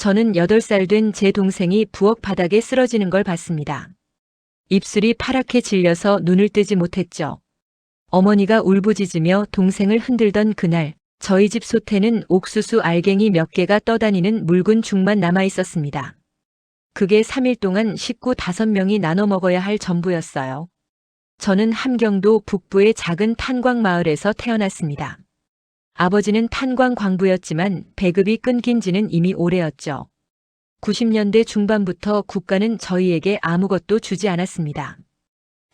저는 8살 된 제 동생이 부엌 바닥에 쓰러지는 걸 봤습니다. 입술이 파랗게 질려서 눈을 뜨지 못했죠. 어머니가 울부짖으며 동생을 흔들던 그날, 저희 집 솥에는 옥수수 알갱이 몇 개가 떠다니는 묽은 죽만 남아 있었습니다. 그게 3일 동안 식구 5명이 나눠 먹어야 할 전부였어요. 저는 함경도 북부의 작은 탄광 마을에서 태어났습니다. 아버지는 탄광 광부였지만 배급이 끊긴 지는 이미 오래였죠. 90년대 중반부터 국가는 저희에게 아무것도 주지 않았습니다.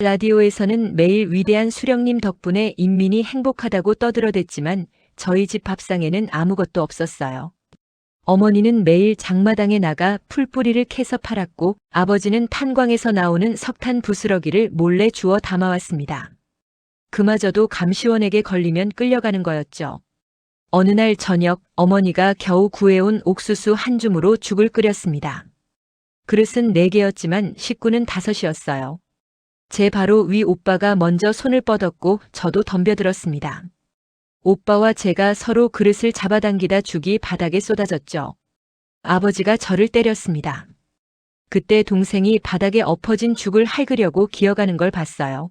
라디오에서는 매일 위대한 수령님 덕분에 인민이 행복하다고 떠들어댔지만 저희 집 밥상에는 아무것도 없었어요. 어머니는 매일 장마당에 나가 풀뿌리를 캐서 팔았고 아버지는 탄광에서 나오는 석탄 부스러기를 몰래 주워 담아왔습니다. 그마저도 감시원에게 걸리면 끌려가는 거였죠. 어느 날 저녁 어머니가 겨우 구해온 옥수수 한 줌으로 죽을 끓였습니다. 그릇은 네 개였지만 식구는 다섯이었어요. 제 바로 위 오빠가 먼저 손을 뻗었고 저도 덤벼들었습니다. 오빠와 제가 서로 그릇을 잡아당기다 죽이 바닥에 쏟아졌죠. 아버지가 저를 때렸습니다. 그때 동생이 바닥에 엎어진 죽을 할그려고 기어가는 걸 봤어요.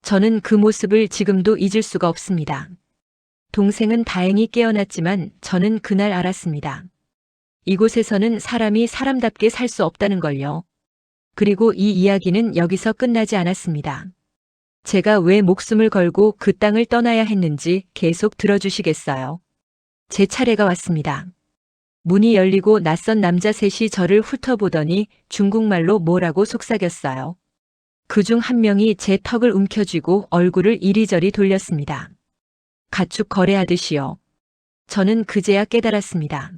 저는 그 모습을 지금도 잊을 수가 없습니다. 동생은 다행히 깨어났지만 저는 그날 알았습니다. 이곳에서는 사람이 사람답게 살 수 없다는 걸요. 그리고 이 이야기는 여기서 끝나지 않았습니다. 제가 왜 목숨을 걸고 그 땅을 떠나야 했는지 계속 들어주시겠어요? 제 차례가 왔습니다. 문이 열리고 낯선 남자 셋이 저를 훑어보더니 중국말로 뭐라고 속삭였어요. 그 중 한 명이 제 턱을 움켜쥐고 얼굴을 이리저리 돌렸습니다. 가축 거래하듯이요. 저는 그제야 깨달았습니다.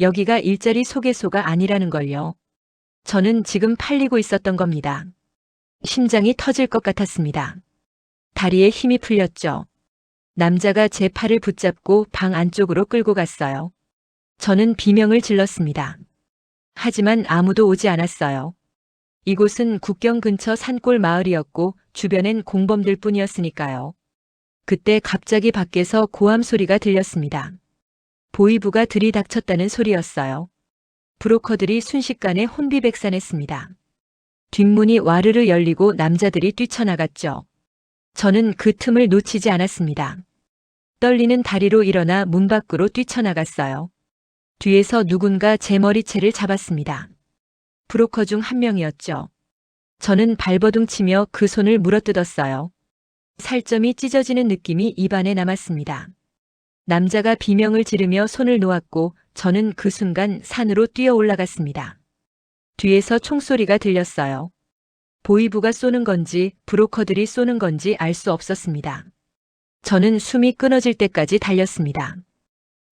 여기가 일자리 소개소가 아니라는 걸요. 저는 지금 팔리고 있었던 겁니다. 심장이 터질 것 같았습니다. 다리에 힘이 풀렸죠. 남자가 제 팔을 붙잡고 방 안쪽으로 끌고 갔어요. 저는 비명을 질렀습니다. 하지만 아무도 오지 않았어요. 이곳은 국경 근처 산골 마을이었고 주변엔 공범들 뿐이었으니까요. 그때 갑자기 밖에서 고함 소리가 들렸습니다. 보이부가 들이닥쳤다는 소리였어요. 브로커들이 순식간에 혼비백산했습니다. 뒷문이 와르르 열리고 남자들이 뛰쳐나갔죠. 저는 그 틈을 놓치지 않았습니다. 떨리는 다리로 일어나 문 밖으로 뛰쳐나갔어요. 뒤에서 누군가 제 머리채를 잡았습니다. 브로커 중 한 명이었죠. 저는 발버둥 치며 그 손을 물어뜯었어요. 살점이 찢어지는 느낌이 입안에 남았습니다. 남자가 비명을 지르며 손을 놓았고 저는 그 순간 산으로 뛰어 올라갔습니다. 뒤에서 총소리가 들렸어요. 보이부가 쏘는 건지 브로커들이 쏘는 건지 알 수 없었습니다. 저는 숨이 끊어질 때까지 달렸습니다.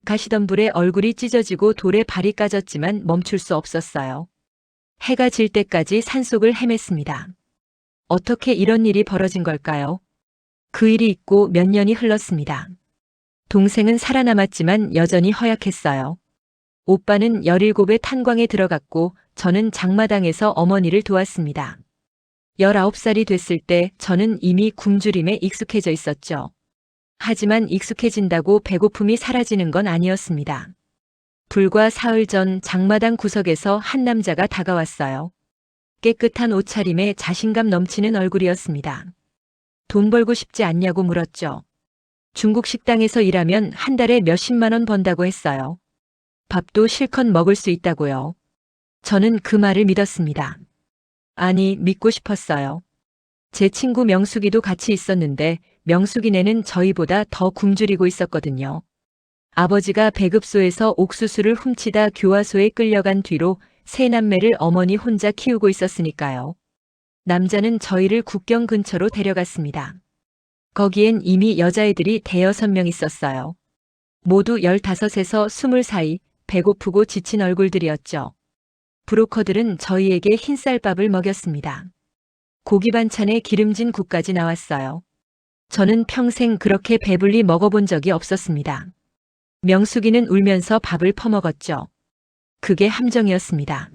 가시덤불에 얼굴이 찢어지고 돌에 발이 까졌지만 멈출 수 없었어요. 해가 질 때까지 산속을 헤맸습니다. 어떻게 이런 일이 벌어진 걸까요? 그 일이 있고 몇 년이 흘렀습니다. 동생은 살아남았지만 여전히 허약했어요. 오빠는 17의 탄광에 들어갔고 저는 장마당에서 어머니를 도왔습니다. 19살이 됐을 때 저는 이미 굶주림에 익숙해져 있었죠. 하지만 익숙해진다고 배고픔이 사라지는 건 아니었습니다. 불과 사흘 전 장마당 구석에서 한 남자가 다가왔어요. 깨끗한 옷차림에 자신감 넘치는 얼굴이었습니다. 돈 벌고 싶지 않냐고 물었죠. 중국 식당에서 일하면 한 달에 몇십만 원 번다고 했어요. 밥도 실컷 먹을 수 있다고요. 저는 그 말을 믿었습니다. 아니, 믿고 싶었어요. 제 친구 명숙이도 같이 있었는데 명숙이네는 저희보다 더 굶주리고 있었거든요. 아버지가 배급소에서 옥수수를 훔치다 교화소에 끌려간 뒤로 세 남매를 어머니 혼자 키우고 있었으니까요. 남자는 저희를 국경 근처로 데려갔습니다. 거기엔 이미 여자애들이 대여섯 명 있었어요. 모두 15에서 20 사이 배고프고 지친 얼굴들이었죠. 브로커들은 저희에게 흰쌀밥을 먹였습니다. 고기 반찬에 기름진 국까지 나왔어요. 저는 평생 그렇게 배불리 먹어본 적이 없었습니다. 명숙이는 울면서 밥을 퍼먹었죠. 그게 함정이었습니다.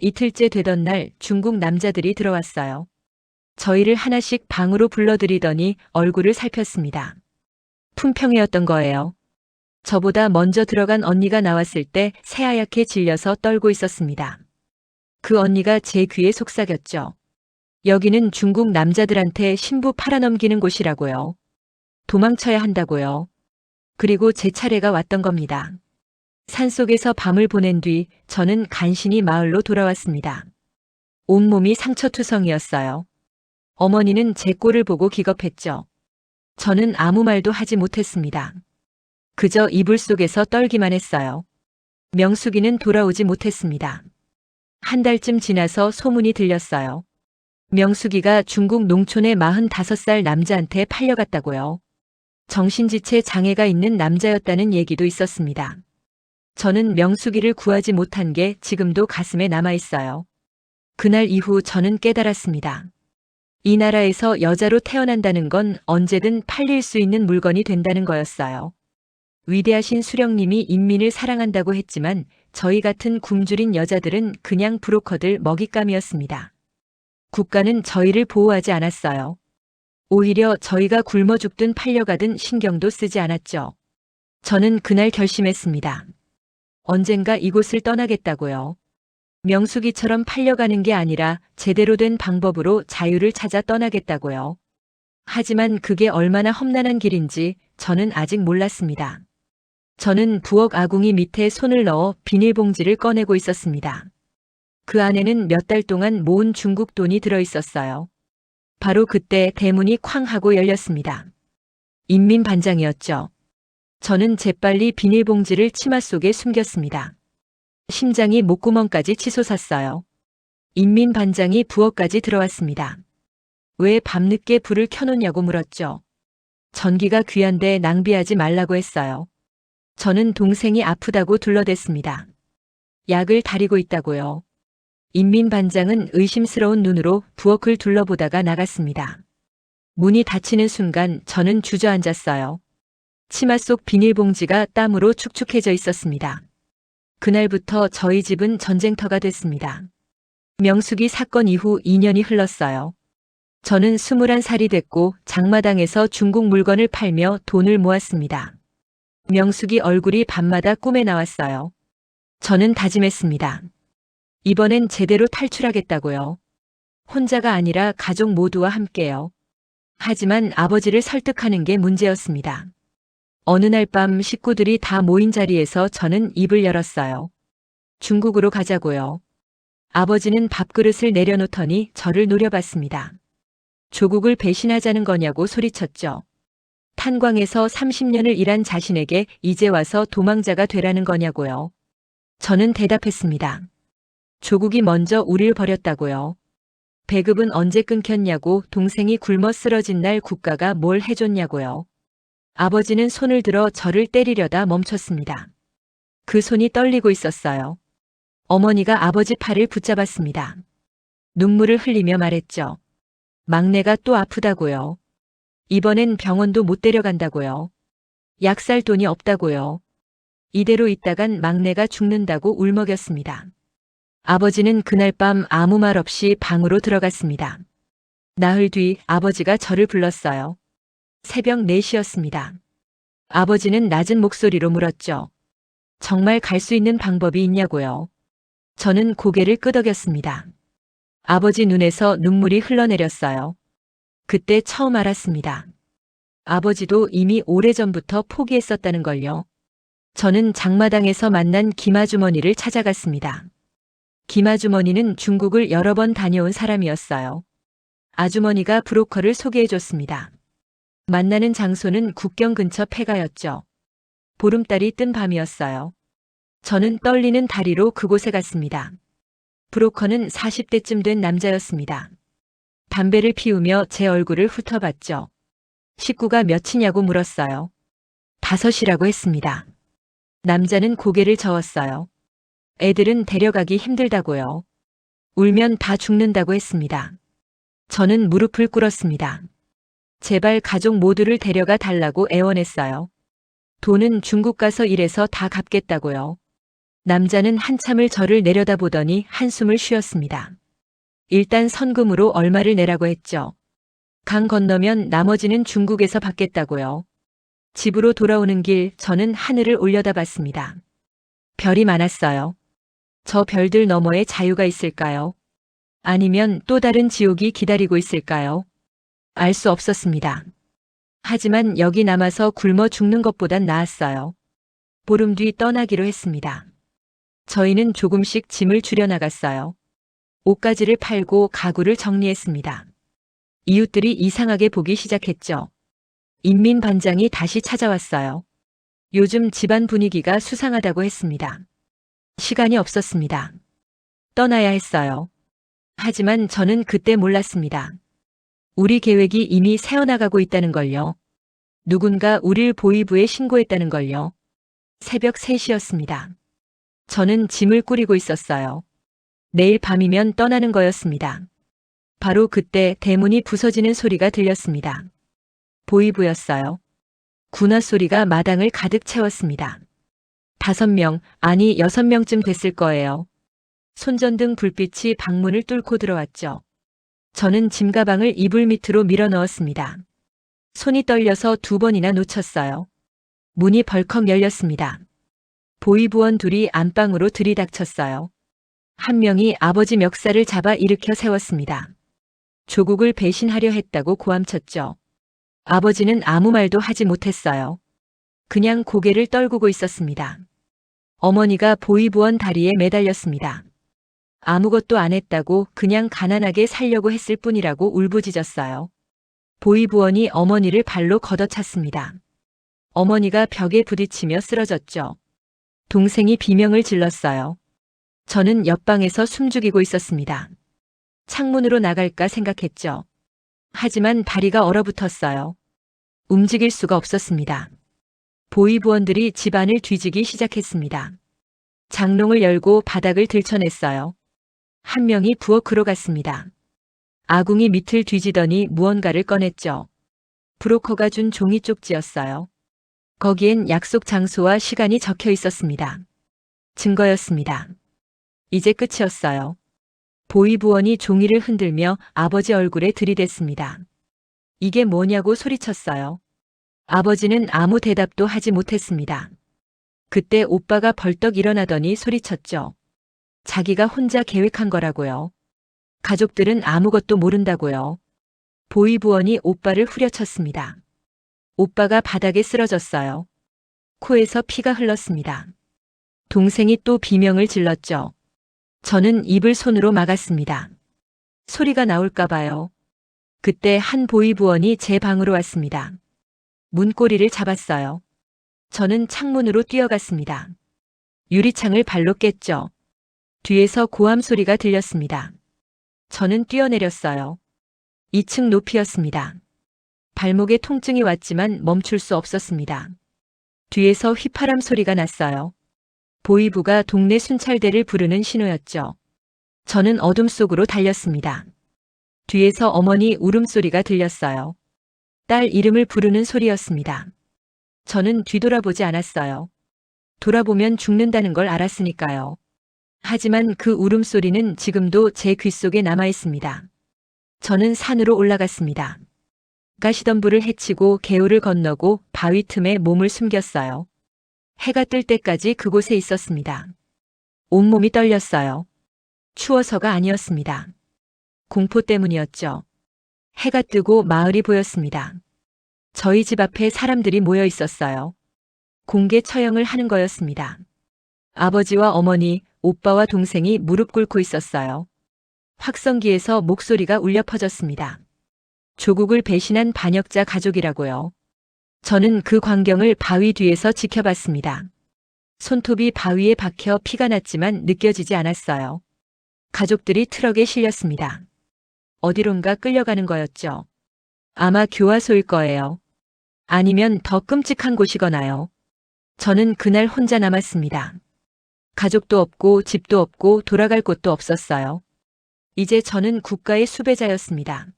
이틀째 되던 날 중국 남자들이 들어왔어요. 저희를 하나씩 방으로 불러들이더니 얼굴을 살폈습니다. 품평회였던 거예요. 저보다 먼저 들어간 언니가 나왔을 때 새하얗게 질려서 떨고 있었습니다. 그 언니가 제 귀에 속삭였죠. 여기는 중국 남자들한테 신부 팔아넘기는 곳이라고요. 도망쳐야 한다고요. 그리고 제 차례가 왔던 겁니다. 산속에서 밤을 보낸 뒤 저는 간신히 마을로 돌아왔습니다. 온몸이 상처투성이었어요. 어머니는 제 꼴을 보고 기겁했죠. 저는 아무 말도 하지 못했습니다. 그저 이불 속에서 떨기만 했어요. 명숙이는 돌아오지 못했습니다. 한 달쯤 지나서 소문이 들렸어요. 명숙이가 중국 농촌의 45살 남자한테 팔려갔다고요. 정신지체 장애가 있는 남자였다는 얘기도 있었습니다. 저는 명숙이를 구하지 못한 게 지금도 가슴에 남아 있어요. 그날 이후 저는 깨달았습니다. 이 나라에서 여자로 태어난다는 건 언제든 팔릴 수 있는 물건이 된다는 거였어요. 위대하신 수령님이 인민을 사랑한다고 했지만 저희 같은 굶주린 여자들은 그냥 브로커들 먹잇감이었습니다. 국가는 저희를 보호하지 않았어요. 오히려 저희가 굶어 죽든 팔려가든 신경도 쓰지 않았죠. 저는 그날 결심했습니다. 언젠가 이곳을 떠나겠다고요. 명숙이처럼 팔려가는 게 아니라 제대로 된 방법으로 자유를 찾아 떠나겠다고요. 하지만 그게 얼마나 험난한 길인지 저는 아직 몰랐습니다. 저는 부엌 아궁이 밑에 손을 넣어 비닐봉지를 꺼내고 있었습니다. 그 안에는 몇 달 동안 모은 중국 돈이 들어 있었어요. 바로 그때 대문이 쾅 하고 열렸습니다. 인민반장이었죠. 저는 재빨리 비닐봉지를 치마 속에 숨겼습니다. 심장이 목구멍까지 치솟았어요. 인민반장이 부엌까지 들어왔습니다. 왜 밤늦게 불을 켜놓냐고 물었죠. 전기가 귀한데 낭비하지 말라고 했어요. 저는 동생이 아프다고 둘러댔습니다. 약을 다리고 있다고요. 인민반장은 의심스러운 눈으로 부엌을 둘러보다가 나갔습니다. 문이 닫히는 순간 저는 주저앉았어요. 치마 속 비닐봉지가 땀으로 축축해져 있었습니다. 그날부터 저희 집은 전쟁터가 됐습니다. 명숙이 사건 이후 2년이 흘렀어요. 저는 21살이 됐고 장마당에서 중국 물건을 팔며 돈을 모았습니다. 명숙이 얼굴이 밤마다 꿈에 나왔어요. 저는 다짐했습니다. 이번엔 제대로 탈출하겠다고요. 혼자가 아니라 가족 모두와 함께요. 하지만 아버지를 설득하는 게 문제였습니다. 어느 날 밤 식구들이 다 모인 자리에서 저는 입을 열었어요. 중국으로 가자고요. 아버지는 밥그릇을 내려놓더니 저를 노려봤습니다. 조국을 배신하자는 거냐고 소리쳤죠. 탄광에서 30년을 일한 자신에게 이제 와서 도망자가 되라는 거냐고요. 저는 대답했습니다. 조국이 먼저 우릴 버렸다고요. 배급은 언제 끊겼냐고 동생이 굶어 쓰러진 날 국가가 뭘 해줬냐고요. 아버지는 손을 들어 저를 때리려다 멈췄습니다. 그 손이 떨리고 있었어요. 어머니가 아버지 팔을 붙잡았습니다. 눈물을 흘리며 말했죠. 막내가 또 아프다고요. 이번엔 병원도 못 데려간다고요. 약살 돈이 없다고요. 이대로 있다간 막내가 죽는다고 울먹였습니다. 아버지는 그날 밤 아무 말 없이 방으로 들어갔습니다. 나흘 뒤 아버지가 저를 불렀어요. 새벽 4시였습니다. 아버지는 낮은 목소리로 물었죠. 정말 갈 수 있는 방법이 있냐고요. 저는 고개를 끄덕였습니다. 아버지 눈에서 눈물이 흘러내렸어요. 그때 처음 알았습니다. 아버지도 이미 오래전부터 포기했었다는 걸요. 저는 장마당에서 만난 김아주머니를 찾아갔습니다. 김아주머니는 중국을 여러 번 다녀온 사람이었어요. 아주머니가 브로커를 소개해 줬습니다. 만나는 장소는 국경 근처 폐가였죠. 보름달이 뜬 밤이었어요. 저는 떨리는 다리로 그곳에 갔습니다. 브로커는 40대쯤 된 남자였습니다. 담배를 피우며 제 얼굴을 훑어봤죠. 식구가 몇이냐고 물었어요. 다섯이라고 했습니다. 남자는 고개를 저었어요. 애들은 데려가기 힘들다고요. 울면 다 죽는다고 했습니다. 저는 무릎을 꿇었습니다. 제발 가족 모두를 데려가 달라고 애원했어요. 돈은 중국 가서 일해서 다 갚겠다고요. 남자는 한참을 저를 내려다보더니 한숨을 쉬었습니다. 일단 선금으로 얼마를 내라고 했죠. 강 건너면 나머지는 중국에서 받겠다고요. 집으로 돌아오는 길 저는 하늘을 올려다봤습니다. 별이 많았어요. 저 별들 너머에 자유가 있을까요? 아니면 또 다른 지옥이 기다리고 있을까요? 알 수 없었습니다. 하지만 여기 남아서 굶어 죽는 것보단 나았어요. 보름 뒤 떠나기로 했습니다. 저희는 조금씩 짐을 줄여나갔어요. 옷가지를 팔고 가구를 정리했습니다. 이웃들이 이상하게 보기 시작했죠. 인민 반장이 다시 찾아왔어요. 요즘 집안 분위기가 수상하다고 했습니다. 시간이 없었습니다. 떠나야 했어요. 하지만 저는 그때 몰랐습니다. 우리 계획이 이미 세어나가고 있다는 걸요. 누군가 우릴 보이부에 신고했다는 걸요. 새벽 3시였습니다. 저는 짐을 꾸리고 있었어요. 내일 밤이면 떠나는 거였습니다. 바로 그때 대문이 부서지는 소리가 들렸습니다. 보이부였어요. 군화 소리가 마당을 가득 채웠습니다. 다섯 명, 아니 여섯 명쯤 됐을 거예요. 손전등 불빛이 방문을 뚫고 들어왔죠. 저는 짐 가방을 이불 밑으로 밀어 넣었습니다. 손이 떨려서 두 번이나 놓쳤어요. 문이 벌컥 열렸습니다. 보이부원 둘이 안방으로 들이닥쳤어요. 한 명이 아버지 멱살을 잡아 일으켜 세웠습니다. 조국을 배신하려 했다고 고함쳤죠. 아버지는 아무 말도 하지 못했어요. 그냥 고개를 떨구고 있었습니다. 어머니가 보이부원 다리에 매달렸습니다. 아무것도 안 했다고 그냥 가난하게 살려고 했을 뿐이라고 울부짖었어요. 보이부원이 어머니를 발로 걷어찼습니다. 어머니가 벽에 부딪히며 쓰러졌죠. 동생이 비명을 질렀어요. 저는 옆방에서 숨죽이고 있었습니다. 창문으로 나갈까 생각했죠. 하지만 다리가 얼어붙었어요. 움직일 수가 없었습니다. 보이부원들이 집안을 뒤지기 시작했습니다. 장롱을 열고 바닥을 들춰냈어요. 한 명이 부엌으로 갔습니다. 아궁이 밑을 뒤지더니 무언가를 꺼냈죠. 브로커가 준 종이 쪽지였어요. 거기엔 약속 장소와 시간이 적혀 있었습니다. 증거였습니다. 이제 끝이었어요. 보이부원이 종이를 흔들며 아버지 얼굴에 들이댔습니다. 이게 뭐냐고 소리쳤어요. 아버지는 아무 대답도 하지 못했습니다. 그때 오빠가 벌떡 일어나더니 소리쳤죠. 자기가 혼자 계획한 거라고요. 가족들은 아무것도 모른다고요. 보이부원이 오빠를 후려쳤습니다. 오빠가 바닥에 쓰러졌어요. 코에서 피가 흘렀습니다. 동생이 또 비명을 질렀죠. 저는 입을 손으로 막았습니다. 소리가 나올까봐요. 그때 한 보이부원이 제 방으로 왔습니다. 문고리를 잡았어요. 저는 창문으로 뛰어갔습니다. 유리창을 발로 깼죠. 뒤에서 고함 소리가 들렸습니다. 저는 뛰어내렸어요. 2층 높이였습니다. 발목에 통증이 왔지만 멈출 수 없었습니다. 뒤에서 휘파람 소리가 났어요. 보이부가 동네 순찰대를 부르는 신호였죠. 저는 어둠 속으로 달렸습니다. 뒤에서 어머니 울음소리가 들렸어요. 딸 이름을 부르는 소리였습니다. 저는 뒤돌아보지 않았어요. 돌아보면 죽는다는 걸 알았으니까요. 하지만 그 울음소리는 지금도 제 귓속에 남아 있습니다. 저는 산으로 올라갔습니다. 가시던 불을 헤치고 개울을 건너고 바위 틈에 몸을 숨겼어요. 해가 뜰 때까지 그곳에 있었습니다. 온몸이 떨렸어요. 추워서가 아니었습니다. 공포 때문이었죠. 해가 뜨고 마을이 보였습니다. 저희 집 앞에 사람들이 모여 있었어요. 공개 처형을 하는 거였습니다. 아버지와 어머니, 오빠와 동생이 무릎 꿇고 있었어요. 확성기에서 목소리가 울려 퍼졌습니다. 조국을 배신한 반역자 가족이라고요. 저는 그 광경을 바위 뒤에서 지켜봤습니다. 손톱이 바위에 박혀 피가 났지만 느껴지지 않았어요. 가족들이 트럭에 실렸습니다. 어디론가 끌려가는 거였죠. 아마 교화소일 거예요. 아니면 더 끔찍한 곳이거나요. 저는 그날 혼자 남았습니다. 가족도 없고 집도 없고 돌아갈 곳도 없었어요. 이제 저는 국가의 수배자였습니다.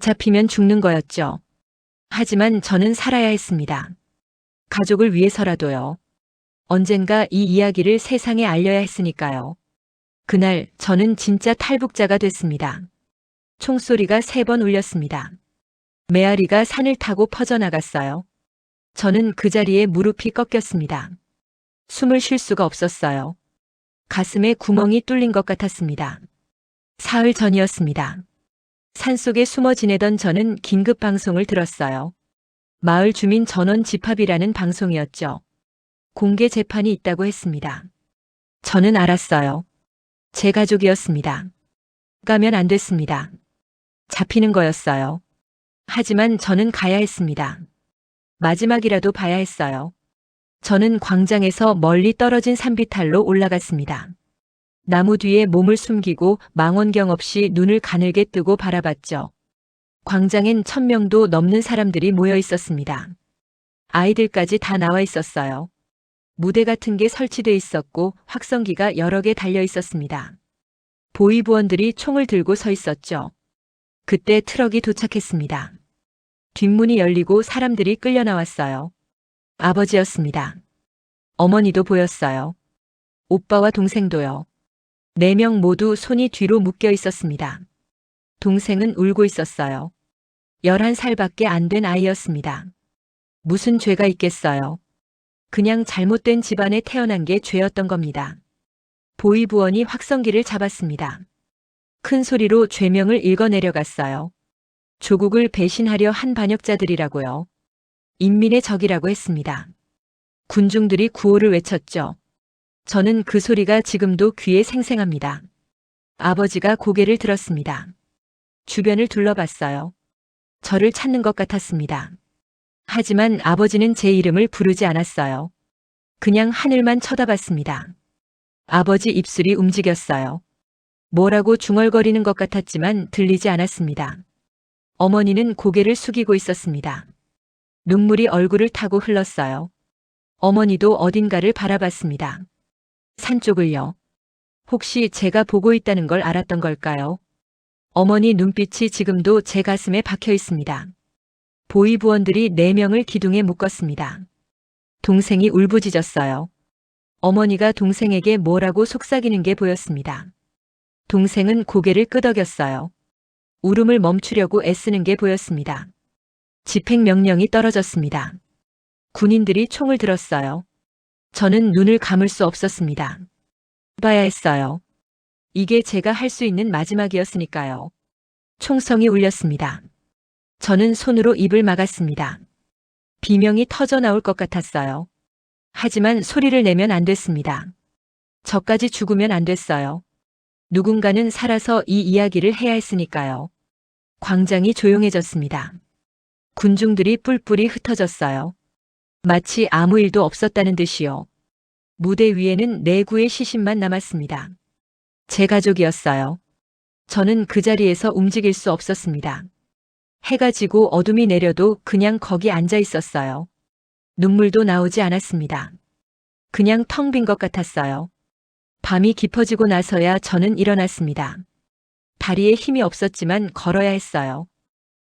잡히면 죽는 거였죠. 하지만 저는 살아야 했습니다. 가족을 위해서라도요. 언젠가 이 이야기를 세상에 알려야 했으니까요. 그날 저는 진짜 탈북자가 됐습니다. 총소리가 세 번 울렸습니다. 메아리가 산을 타고 퍼져나갔어요. 저는 그 자리에 무릎이 꺾였습니다. 숨을 쉴 수가 없었어요. 가슴에 구멍이 뚫린 것 같았습니다. 사흘 전이었습니다. 산속에 숨어 지내던 저는 긴급 방송을 들었어요. 마을 주민 전원 집합이라는 방송이었죠. 공개 재판이 있다고 했습니다. 저는 알았어요. 제 가족이었습니다. 가면 안 됐습니다. 잡히는 거였어요. 하지만 저는 가야 했습니다. 마지막이라도 봐야 했어요. 저는 광장에서 멀리 떨어진 산비탈로 올라갔습니다. 나무 뒤에 몸을 숨기고 망원경 없이 눈을 가늘게 뜨고 바라봤죠. 광장엔 천 명도 넘는 사람들이 모여 있었습니다. 아이들까지 다 나와 있었어요. 무대 같은 게 설치돼 있었고 확성기가 여러 개 달려 있었습니다. 보위부원들이 총을 들고 서 있었죠. 그때 트럭이 도착했습니다. 뒷문이 열리고 사람들이 끌려 나왔어요. 아버지였습니다. 어머니도 보였어요. 오빠와 동생도요. 네 명 모두 손이 뒤로 묶여 있었습니다. 동생은 울고 있었어요. 11살밖에 안 된 아이였습니다. 무슨 죄가 있겠어요. 그냥 잘못된 집안에 태어난 게 죄였던 겁니다. 보이부원이 확성기를 잡았습니다. 큰 소리로 죄명을 읽어내려 갔어요. 조국을 배신하려 한 반역자들이라고요. 인민의 적이라고 했습니다. 군중들이 구호를 외쳤죠. 저는 그 소리가 지금도 귀에 생생합니다. 아버지가 고개를 들었습니다. 주변을 둘러봤어요. 저를 찾는 것 같았습니다. 하지만 아버지는 제 이름을 부르지 않았어요. 그냥 하늘만 쳐다봤습니다. 아버지 입술이 움직였어요. 뭐라고 중얼거리는 것 같았지만 들리지 않았습니다. 어머니는 고개를 숙이고 있었습니다. 눈물이 얼굴을 타고 흘렀어요. 어머니도 어딘가를 바라봤습니다. 산 쪽을요. 혹시 제가 보고 있다는 걸 알았던 걸까요? 어머니 눈빛이 지금도 제 가슴에 박혀 있습니다. 보위부원들이 네 명을 기둥에 묶었습니다. 동생이 울부짖었어요. 어머니가 동생에게 뭐라고 속삭이는 게 보였습니다. 동생은 고개를 끄덕였어요. 울음을 멈추려고 애쓰는 게 보였습니다. 집행 명령이 떨어졌습니다. 군인들이 총을 들었어요. 저는 눈을 감을 수 없었습니다. 봐야 했어요. 이게 제가 할 수 있는 마지막이었으니까요. 총성이 울렸습니다. 저는 손으로 입을 막았습니다. 비명이 터져 나올 것 같았어요. 하지만 소리를 내면 안 됐습니다. 저까지 죽으면 안 됐어요. 누군가는 살아서 이 이야기를 해야 했으니까요. 광장이 조용해졌습니다. 군중들이 뿔뿔이 흩어졌어요. 마치 아무 일도 없었다는 듯이요. 무대 위에는 내구의 시신만 남았습니다. 제 가족이었어요. 저는 그 자리에서 움직일 수 없었습니다. 해가 지고 어둠이 내려도 그냥 거기 앉아 있었어요. 눈물도 나오지 않았습니다. 그냥 텅 빈 것 같았어요. 밤이 깊어지고 나서야 저는 일어났습니다. 다리에 힘이 없었지만 걸어야 했어요.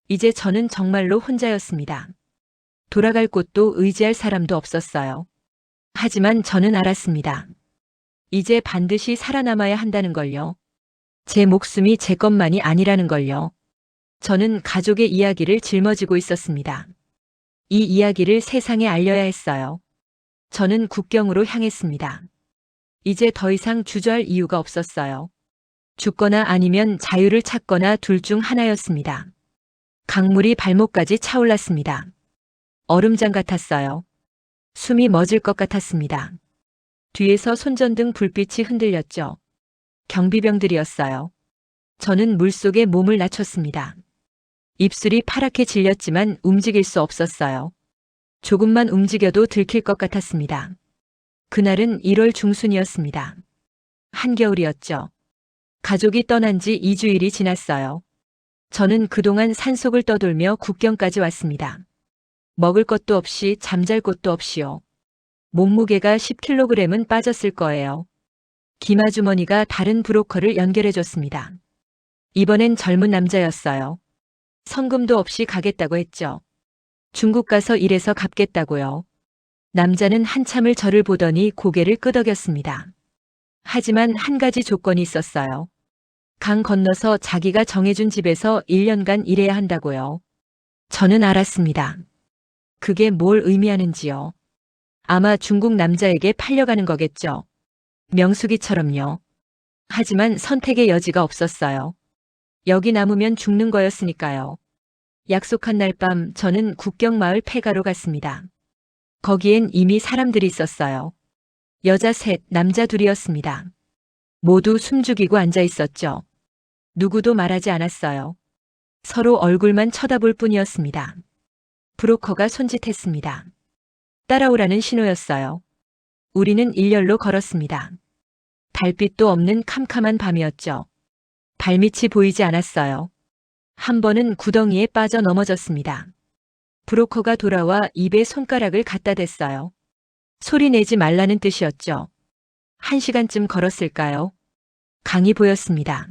이제 저는 정말로 혼자였습니다. 돌아갈 곳도 의지할 사람도 없었어요. 하지만 저는 알았습니다. 이제 반드시 살아남아야 한다는 걸요. 제 목숨이 제 것만이 아니라는 걸요. 저는 가족의 이야기를 짊어지고 있었습니다. 이 이야기를 세상에 알려야 했어요. 저는 국경으로 향했습니다. 이제 더 이상 주저할 이유가 없었어요. 죽거나 아니면 자유를 찾거나 둘 중 하나였습니다. 강물이 발목까지 차올랐습니다. 얼음장 같았어요. 숨이 멎을 것 같았습니다. 뒤에서 손전등 불빛이 흔들렸죠. 경비병들이었어요. 저는 물속에 몸을 낮췄습니다. 입술이 파랗게 질렸지만 움직일 수 없었어요. 조금만 움직여도 들킬 것 같았습니다. 그날은 1월 중순이었습니다. 한겨울이었죠. 가족이 떠난 지 2주일이 지났어요. 저는 그동안 산속을 떠돌며 국경까지 왔습니다. 먹을 것도 없이 잠잘 곳도 없이요. 몸무게가 10kg은 빠졌을 거예요. 김아주머니가 다른 브로커를 연결해줬습니다. 이번엔 젊은 남자였어요. 성금도 없이 가겠다고 했죠. 중국 가서 일해서 갚겠다고요. 남자는 한참을 저를 보더니 고개를 끄덕였습니다. 하지만 한 가지 조건이 있었어요. 강 건너서 자기가 정해준 집에서 1년간 일해야 한다고요. 저는 알았습니다. 그게 뭘 의미하는지요. 아마 중국 남자에게 팔려가는 거겠죠. 명수기처럼요. 하지만 선택의 여지가 없었어요. 여기 남으면 죽는 거였으니까요. 약속한 날 밤 저는 국경마을 폐가로 갔습니다. 거기엔 이미 사람들이 있었어요. 여자 셋, 남자 둘이었습니다. 모두 숨죽이고 앉아 있었죠. 누구도 말하지 않았어요. 서로 얼굴만 쳐다볼 뿐이었습니다. 브로커가 손짓했습니다. 따라오라는 신호였어요. 우리는 일렬로 걸었습니다. 달빛도 없는 캄캄한 밤이었죠. 발밑이 보이지 않았어요. 한 번은 구덩이에 빠져 넘어졌습니다. 브로커가 돌아와 입에 손가락을 갖다 댔어요. 소리 내지 말라는 뜻이었죠. 한 시간쯤 걸었을까요? 강이 보였습니다.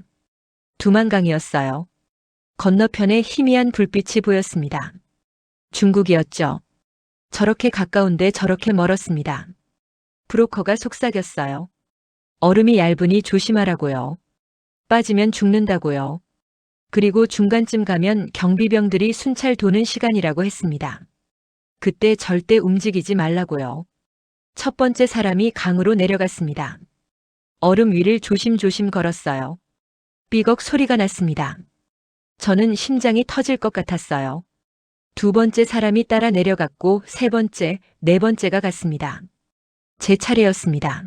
두만강이었어요. 건너편에 희미한 불빛이 보였습니다. 중국이었죠. 저렇게 가까운데 저렇게 멀었습니다. 브로커가 속삭였어요. 얼음이 얇으니 조심하라고요. 빠지면 죽는다고요. 그리고 중간쯤 가면 경비병들이 순찰 도는 시간이라고 했습니다. 그때 절대 움직이지 말라고요. 첫 번째 사람이 강으로 내려갔습니다. 얼음 위를 조심조심 걸었어요. 삐걱 소리가 났습니다. 저는 심장이 터질 것 같았어요. 두 번째 사람이 따라 내려갔고 세 번째, 네 번째가 갔습니다. 제 차례였습니다.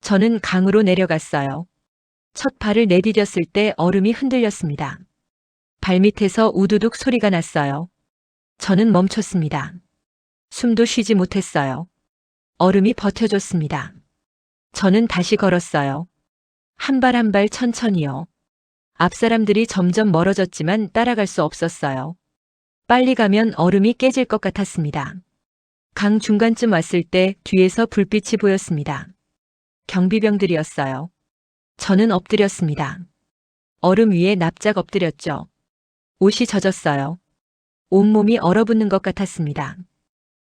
저는 강으로 내려갔어요. 첫 발을 내디뎠을 때 얼음이 흔들렸습니다. 발밑에서 우두둑 소리가 났어요. 저는 멈췄습니다. 숨도 쉬지 못했어요. 얼음이 버텨줬습니다. 저는 다시 걸었어요. 한 발 한 발 천천히요. 앞 사람들이 점점 멀어졌지만 따라갈 수 없었어요. 빨리 가면 얼음이 깨질 것 같았습니다. 강 중간쯤 왔을 때 뒤에서 불빛이 보였습니다. 경비병들이었어요. 저는 엎드렸습니다. 얼음 위에 납작 엎드렸죠. 옷이 젖었어요. 온몸이 얼어붙는 것 같았습니다.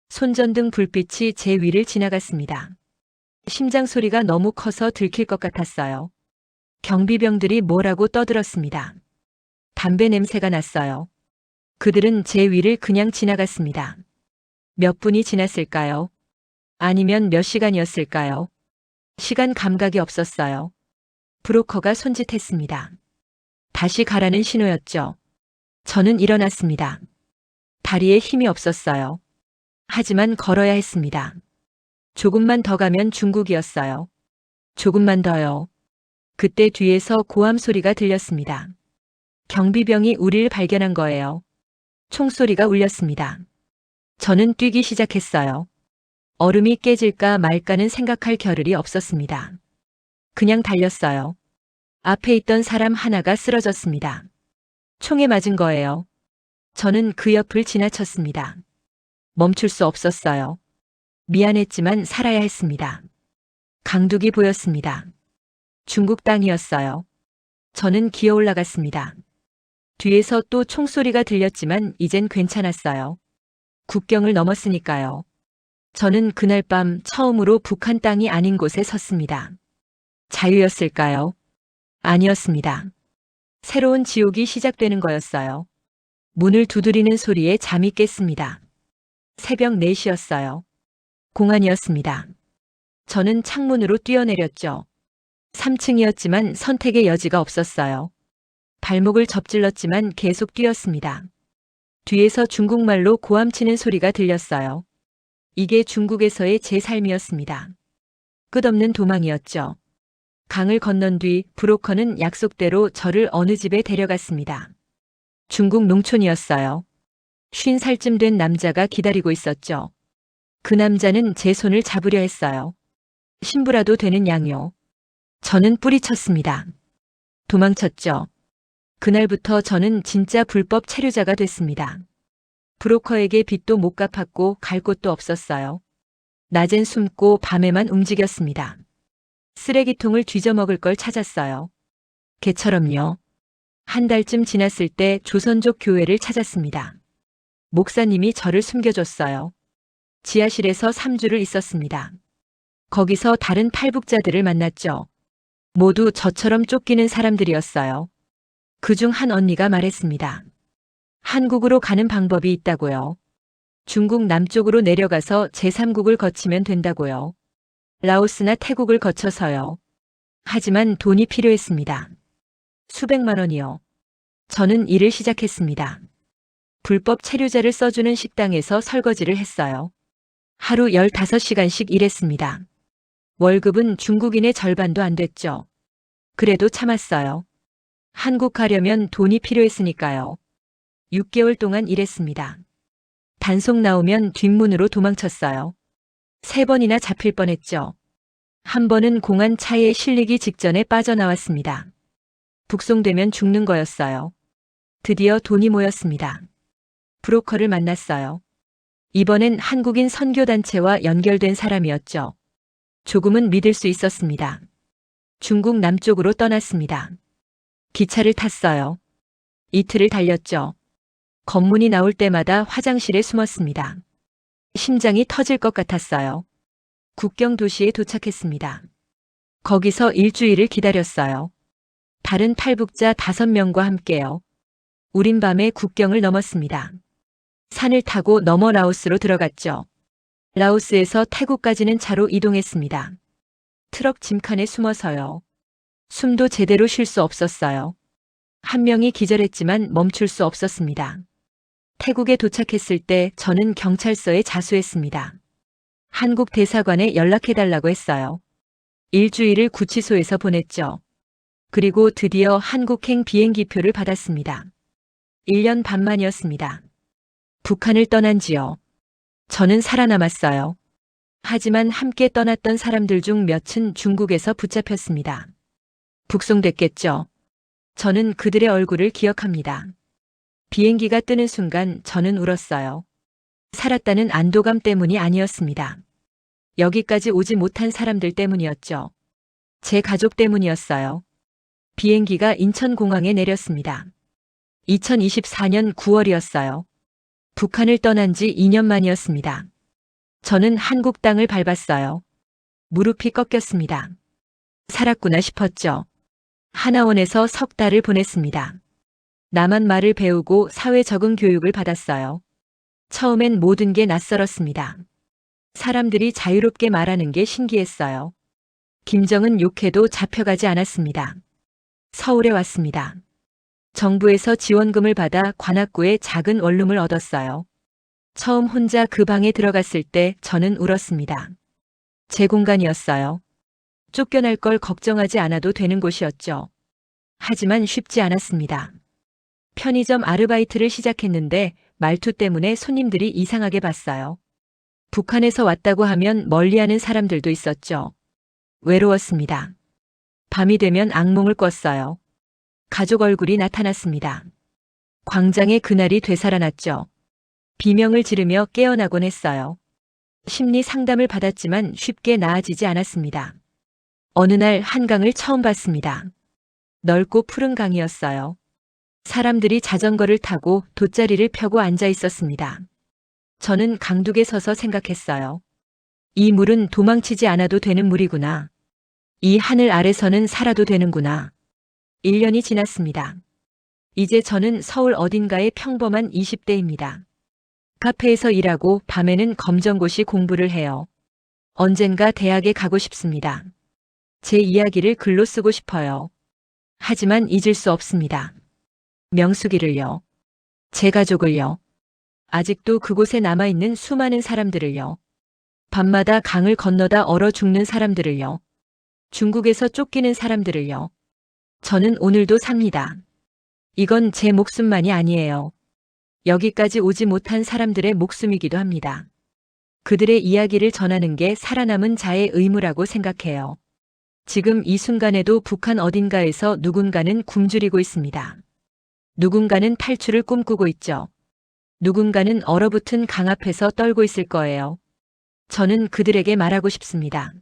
손전등 불빛이 제 위를 지나갔습니다. 심장 소리가 너무 커서 들킬 것 같았어요. 경비병들이 뭐라고 떠들었습니다. 담배 냄새가 났어요. 그들은 제 위를 그냥 지나갔습니다. 몇 분이 지났을까요? 아니면 몇 시간이었을까요? 시간 감각이 없었어요. 브로커가 손짓했습니다. 다시 가라는 신호였죠. 저는 일어났습니다. 다리에 힘이 없었어요. 하지만 걸어야 했습니다. 조금만 더 가면 중국이었어요. 조금만 더요. 그때 뒤에서 고함 소리가 들렸습니다. 경비병이 우리를 발견한 거예요. 총소리가 울렸습니다. 저는 뛰기 시작했어요. 얼음이 깨질까 말까는 생각할 겨를이 없었습니다. 그냥 달렸어요. 앞에 있던 사람 하나가 쓰러졌습니다. 총에 맞은 거예요. 저는 그 옆을 지나쳤습니다. 멈출 수 없었어요. 미안했지만 살아야 했습니다. 강둑이 보였습니다. 중국 땅이었어요. 저는 기어 올라갔습니다. 뒤에서 또 총소리가 들렸지만 이젠 괜찮았어요. 국경을 넘었으니까요. 저는 그날 밤 처음으로 북한 땅이 아닌 곳에 섰습니다. 자유였을까요? 아니었습니다. 새로운 지옥이 시작되는 거였어요. 문을 두드리는 소리에 잠이 깼습니다. 새벽 4시였어요. 공안이었습니다. 저는 창문으로 뛰어내렸죠. 3층이었지만 선택의 여지가 없었어요. 발목을 접질렀지만 계속 뛰었습니다. 뒤에서 중국말로 고함치는 소리가 들렸어요. 이게 중국에서의 제 삶이었습니다. 끝없는 도망이었죠. 강을 건넌 뒤 브로커는 약속대로 저를 어느 집에 데려갔습니다. 중국 농촌이었어요. 쉰 살쯤 된 남자가 기다리고 있었죠. 그 남자는 제 손을 잡으려 했어요. 신부라도 되는 양요. 저는 뿌리쳤습니다. 도망쳤죠. 그날부터 저는 진짜 불법 체류자가 됐습니다. 브로커에게 빚도 못 갚았고 갈 곳도 없었어요. 낮엔 숨고 밤에만 움직였습니다. 쓰레기통을 뒤져먹을 걸 찾았어요. 개처럼요. 한 달쯤 지났을 때 조선족 교회를 찾았습니다. 목사님이 저를 숨겨줬어요. 지하실에서 3주를 있었습니다. 거기서 다른 탈북자들을 만났죠. 모두 저처럼 쫓기는 사람들이었어요. 그중 한 언니가 말했습니다. 한국으로 가는 방법이 있다고요. 중국 남쪽으로 내려가서 제3국을 거치면 된다고요. 라오스나 태국을 거쳐서요. 하지만 돈이 필요했습니다. 수백만 원이요. 저는 일을 시작했습니다. 불법 체류자를 써주는 식당에서 설거지를 했어요. 하루 15시간씩 일했습니다. 월급은 중국인의 절반도 안 됐죠. 그래도 참았어요. 한국 가려면 돈이 필요했으니까요. 6개월 동안 일했습니다. 단속 나오면 뒷문으로 도망쳤어요. 세 번이나 잡힐 뻔했죠. 한 번은 공안 차에 실리기 직전에 빠져나왔습니다. 북송되면 죽는 거였어요. 드디어 돈이 모였습니다. 브로커를 만났어요. 이번엔 한국인 선교단체와 연결된 사람이었죠. 조금은 믿을 수 있었습니다. 중국 남쪽으로 떠났습니다. 기차를 탔어요. 이틀을 달렸죠. 검문이 나올 때마다 화장실에 숨었습니다. 심장이 터질 것 같았어요. 국경 도시에 도착했습니다. 거기서 일주일을 기다렸어요. 다른 탈북자 다섯 명과 함께요. 우린 밤에 국경을 넘었습니다. 산을 타고 넘어 라오스로 들어갔죠. 라오스에서 태국까지는 차로 이동했습니다. 트럭 짐칸에 숨어서요. 숨도 제대로 쉴 수 없었어요. 한 명이 기절했지만 멈출 수 없었습니다. 태국에 도착했을 때 저는 경찰서에 자수했습니다. 한국 대사관에 연락해달라고 했어요. 일주일을 구치소에서 보냈죠. 그리고 드디어 한국행 비행기표를 받았습니다. 1년 반 만이었습니다. 북한을 떠난 지요. 저는 살아남았어요. 하지만 함께 떠났던 사람들 중 몇은 중국에서 붙잡혔습니다. 북송됐겠죠. 저는 그들의 얼굴을 기억합니다. 비행기가 뜨는 순간 저는 울었어요. 살았다는 안도감 때문이 아니었습니다. 여기까지 오지 못한 사람들 때문이었죠. 제 가족 때문이었어요. 비행기가 인천공항에 내렸습니다. 2024년 9월이었어요. 북한을 떠난 지 2년 만이었습니다. 저는 한국 땅을 밟았어요. 무릎이 꺾였습니다. 살았구나 싶었죠. 하나원에서 석 달을 보냈습니다. 나만 말을 배우고 사회 적응 교육을 받았어요. 처음엔 모든 게 낯설었습니다. 사람들이 자유롭게 말하는 게 신기했어요. 김정은 욕해도 잡혀가지 않았습니다. 서울에 왔습니다. 정부에서 지원금을 받아 관악구에 작은 원룸을 얻었어요. 처음 혼자 그 방에 들어갔을 때 저는 울었습니다. 제 공간이었어요. 쫓겨날 걸 걱정하지 않아도 되는 곳이었죠. 하지만 쉽지 않았습니다. 편의점 아르바이트를 시작했는데 말투 때문에 손님들이 이상하게 봤어요. 북한에서 왔다고 하면 멀리하는 사람들도 있었죠. 외로웠습니다. 밤이 되면 악몽을 꿨어요. 가족 얼굴이 나타났습니다. 광장의 그날이 되살아났죠. 비명을 지르며 깨어나곤 했어요. 심리 상담을 받았지만 쉽게 나아지지 않았습니다. 어느 날 한강을 처음 봤습니다. 넓고 푸른 강이었어요. 사람들이 자전거를 타고 돗자리를 펴고 앉아 있었습니다. 저는 강둑에 서서 생각했어요. 이 물은 도망치지 않아도 되는 물이구나. 이 하늘 아래서는 살아도 되는구나. 1년이 지났습니다. 이제 저는 서울 어딘가의 평범한 20대입니다. 카페에서 일하고 밤에는 검정고시 공부를 해요. 언젠가 대학에 가고 싶습니다. 제 이야기를 글로 쓰고 싶어요. 하지만 잊을 수 없습니다. 명수기를요. 제 가족을요. 아직도 그곳에 남아있는 수많은 사람들을요. 밤마다 강을 건너다 얼어 죽는 사람들을요. 중국에서 쫓기는 사람들을요. 저는 오늘도 삽니다. 이건 제 목숨만이 아니에요. 여기까지 오지 못한 사람들의 목숨이기도 합니다. 그들의 이야기를 전하는 게 살아남은 자의 의무라고 생각해요. 지금 이 순간에도 북한 어딘가에서 누군가는 굶주리고 있습니다. 누군가는 탈출을 꿈꾸고 있죠. 누군가는 얼어붙은 강 앞에서 떨고 있을 거예요. 저는 그들에게 말하고 싶습니다.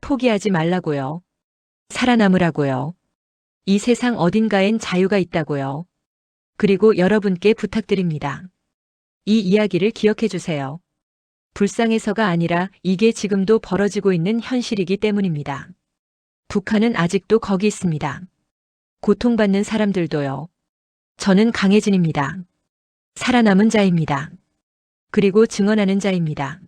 포기하지 말라고요. 살아남으라고요. 이 세상 어딘가엔 자유가 있다고요. 그리고 여러분께 부탁드립니다. 이 이야기를 기억해 주세요. 불쌍해서가 아니라 이게 지금도 벌어지고 있는 현실이기 때문입니다. 북한은 아직도 거기 있습니다. 고통받는 사람들도요. 저는 강혜진입니다. 살아남은 자입니다. 그리고 증언하는 자입니다.